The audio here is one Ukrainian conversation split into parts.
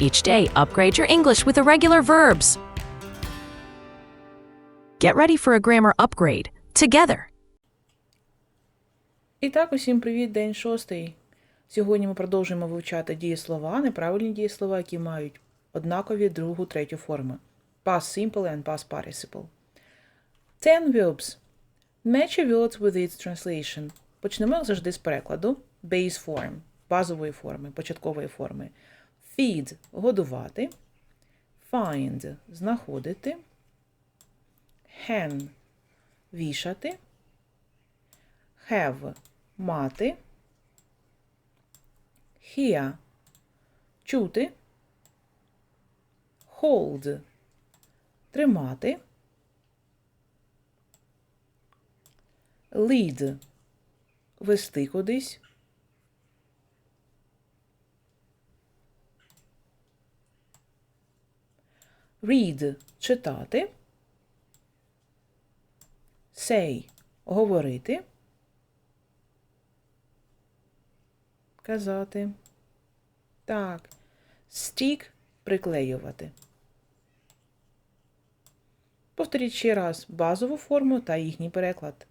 Each day, upgrade your English with irregular verbs. Get ready for a grammar upgrade together. І так, усім привіт, день шостий. Сьогодні ми продовжуємо вивчати дієслова, неправильні дієслова, які мають однакові другу, третю форми. Past simple and past participle. Ten verbs. Match a word with its translation. Почнемо, як завжди, з перекладу. Base form – базової форми, початкової форми. Feed – годувати. Find – знаходити. Hang – вішати. Have – мати. Hear – чути. Hold – тримати. Lead – вести кудись. Read – читати. Say – говорити. Казати. Так. Stick – приклеювати. Повторіть ще раз базову форму та їхній переклад.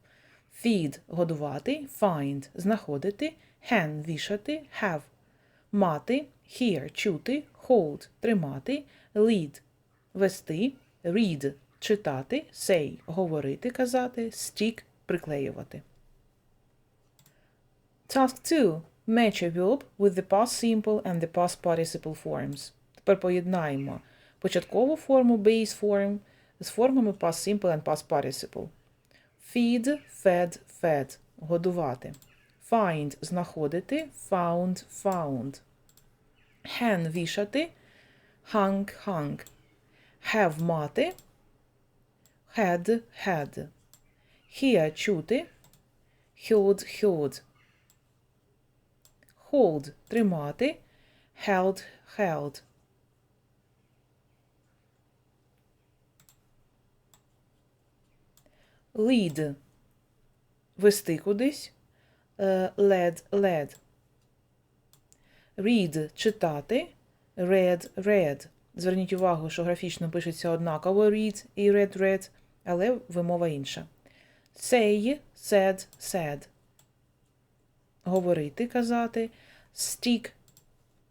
Feed – годувати, find – знаходити, hang – вішати, have – мати, hear – чути, hold – тримати, lead – вести, read – читати, say – говорити, казати, stick – приклеювати. Task 2. Match a verb with the past simple and the past participle forms. Тепер поєднаємо початкову форму base form з формами past simple and past participle. Feed, fed, fed – годувати. Find – знаходити, found, found. Hang – вішати, hung, hung. Have – мати, had, had. Hear – чути, heard, heard. Hold – тримати, held, held. Lead – вести кудись, е, led, led. Read – читати, read, read. Зверніть увагу, що графічно пишеться однаково read і read, read, але вимова інша. Say – said, said. Говорити, казати. Stick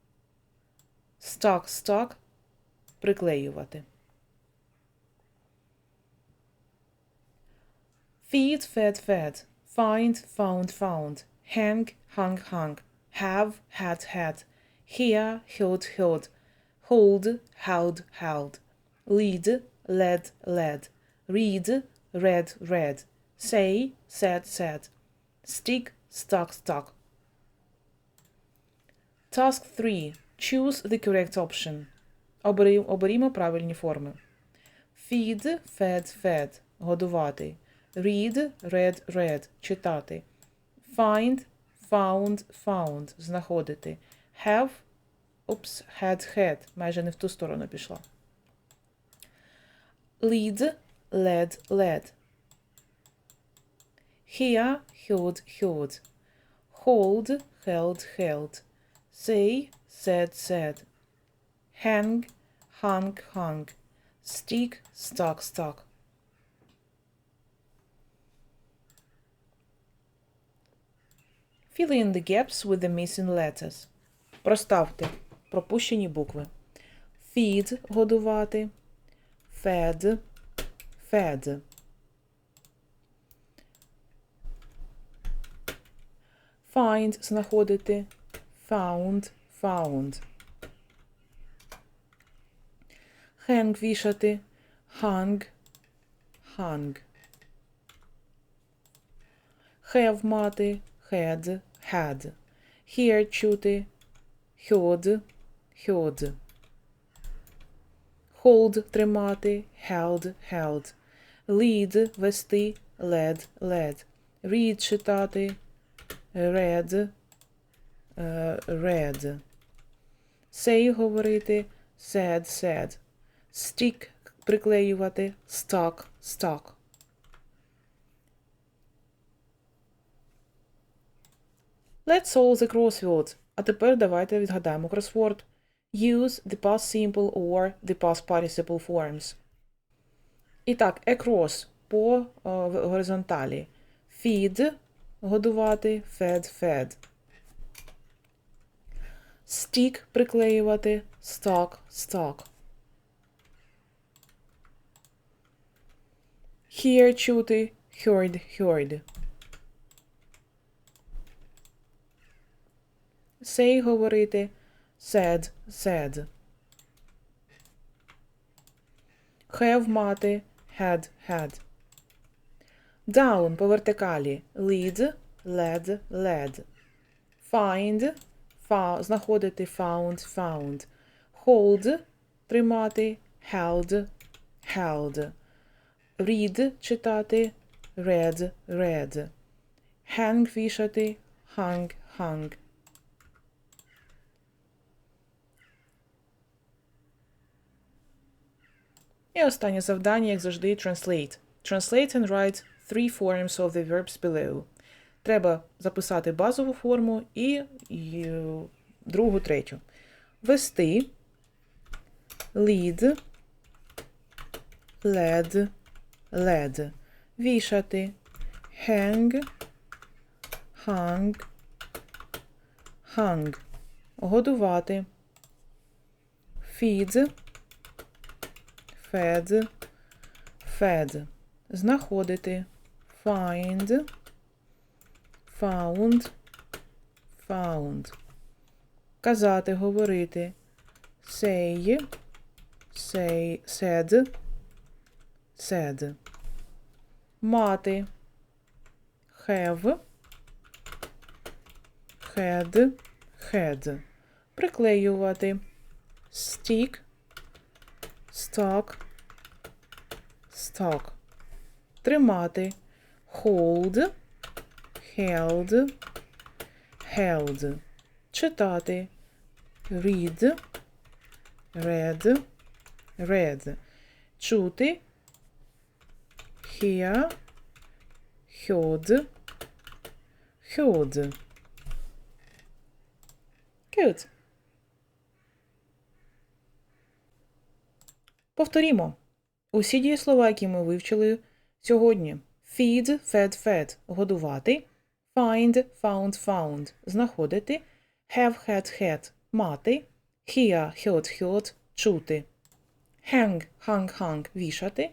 – stuck, stuck. Приклеювати. Feed, fed, fed. Find, found, found. Hang, hung, hung. Have, had, had. Hear, heard, heard. Hold, held, held. Lead, led, led. Read, read, read. Say, said, said. Stick, stuck, stuck. Task 3. Choose the correct option. Обері- Оберімо правильні форми. Feed, fed, fed. Годувати. Read, read, read. Читати. Find, found, found. Знаходити. Have, упс, had, had. Майже не в ту сторону пішла. Lead, led, led. Hear, heard, heard. Hold, held, held. Say, said, said. Hang, hung, hung. Stick, stuck, stuck. Fill in the gaps with the missing letters. Проставте Пропущені букви. Feed – годувати. Fed – fed. Find – знаходити. Found – found. Hang – вішати. Hung – hung. Have – мати. Had – had. Hear – чути. Heard – heard. Hold – тримати. Held – held. Lead – вести. Led – led. Read – читати. Read е, – read. Say – говорити. Said – said. Stick – приклеювати. Stuck – stuck. Let's solve the crossword. А тепер давайте відгадаємо кросворд. Use the past simple or the past participle forms. І так, across по е, в- горизонталі. Feed годувати, fed, fed. Stick приклеювати, stock, stock. Hear чути, heard, heard. Say говорити, said, said. Have мати, had, had. Down по вертикалі. Lead, led, led. Find, фа, знаходити, found, found. Hold, тримати, held, held. Read, читати, read, read. Hang, вішати, hung, hung. І останнє завдання, як завжди, translate. Translate and write three forms of the verbs below. Треба записати базову форму і, е, другу, третю. Вести, lead, led, led. Вішати, hang, hung, hung. Годувати, feed, fed, fed. Знаходити, find, found, found. Казати, говорити, say, say, said, said. Мати, have, had, had. Приклеювати, stick, stock, stock. Тримати. Hold, held, held. Читати. Read, read, read. Чути. Hear, heard, heard. Good. Повторімо. Усі дієслова, які ми вивчили сьогодні. Feed, fed, fed – годувати. Find, found, found – знаходити. Have, had, had – мати. Hear, heard, heard – чути. Hang, hung, hung – вішати.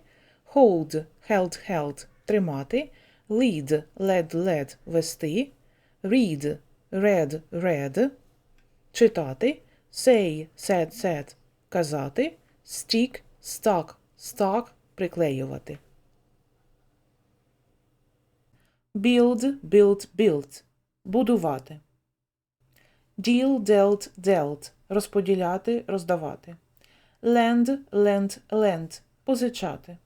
Hold, held, held – тримати. Lead, led, led – вести. Read, read, read – читати. Say, said, said – казати. Stick, stuck, stuck – приклеювати. Build, built, built – будувати. Deal, dealt, dealt – розподіляти, роздавати. Lend, lent, lent – позичати.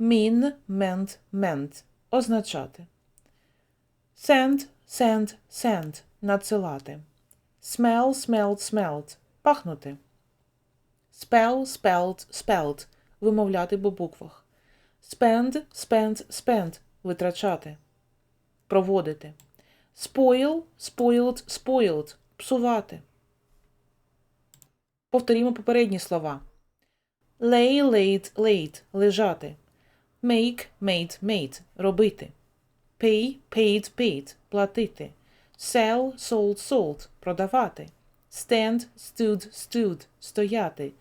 Mean, meant, meant – означати. Send, send, send – надсилати. Smell, smelled, smelled – пахнути. Spell, spelled, spelled – вимовляти по буквах. Spend, spent, spent – витрачати. Проводити. Spoil, spoiled, spoiled – псувати. Повторімо попередні слова. Lay, laid, laid – лежати. Make, made, made – робити. Pay, paid, paid – платити. Sell, sold, sold – продавати. Stand, stood, stood – стояти.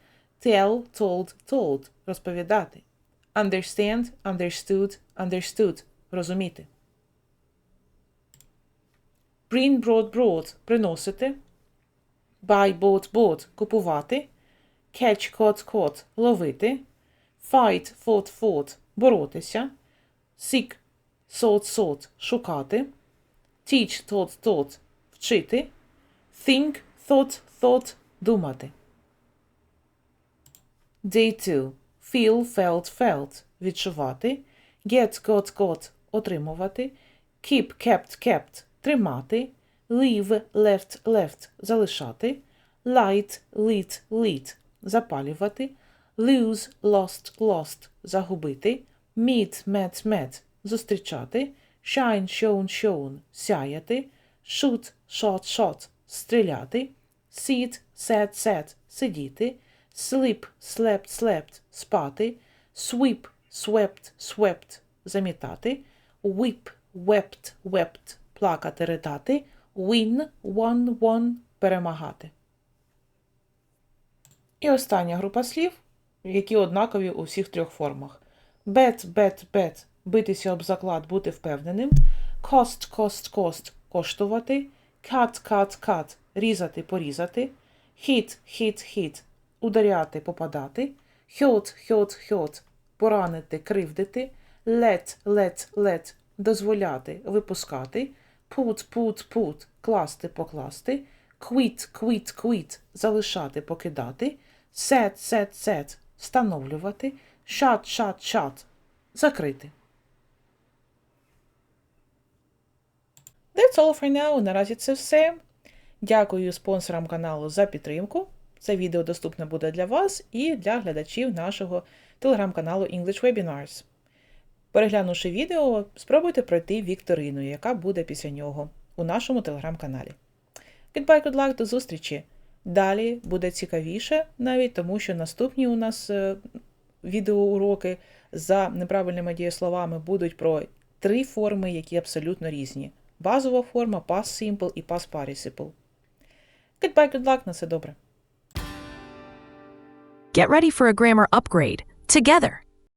Tell, told, told – розповідати. Understand, understood, understood – розуміти. Bring, brought, brought – приносити. Buy, bought, bought – купувати. Catch, caught, caught – ловити. Fight, fought, fought – боротися. Seek, sought, sought – шукати. Teach, taught, taught – вчити. Think, thought, thought – думати. Day 2. Feel, felt, felt – відчувати. Get, got, got – отримувати. Keep, kept, kept – тримати. Leave, left, left – залишати. Light, lit, lit – запалювати. Lose, lost, lost – загубити. Meet, met, met – зустрічати. Shine, shone, shone – сяяти. Shoot, shot, shot – стріляти. Sit, sat, sat – сидіти, sleep, slept, slept – спати, sweep, swept, swept – замітати, weep, wept, wept – плакати, ридати, win, won, won – перемагати. І остання група слів, які однакові у всіх трьох формах. Bet, bet, bet – битися об заклад, бути впевненим. Cost, cost, cost – коштувати. Cut, cut, cut – різати, порізати. Hit, hit, hit – ударяти, попадати. Hurt, hurt, hurt – поранити, кривдити. Let, let, let – дозволяти, випускати. Put, put, put – класти, покласти. Quit, quit, quit – залишати, покидати. Set, set, set – встановлювати. Shut, shut, shut – закрити. That's all for now. Наразі це все. Дякую спонсорам каналу за підтримку. Це відео доступне буде для вас і для глядачів нашого телеграм-каналу English Webinars. Переглянувши відео, спробуйте пройти вікторину, яка буде після нього у нашому телеграм-каналі. Goodbye, good luck, до зустрічі! Далі буде цікавіше, навіть тому що наступні у нас е, відеоуроки за неправильними дієсловами будуть про три форми, які абсолютно різні: базова форма, past simple і past participle. Goodbye, good luck, на все добре. Get ready for a grammar upgrade together.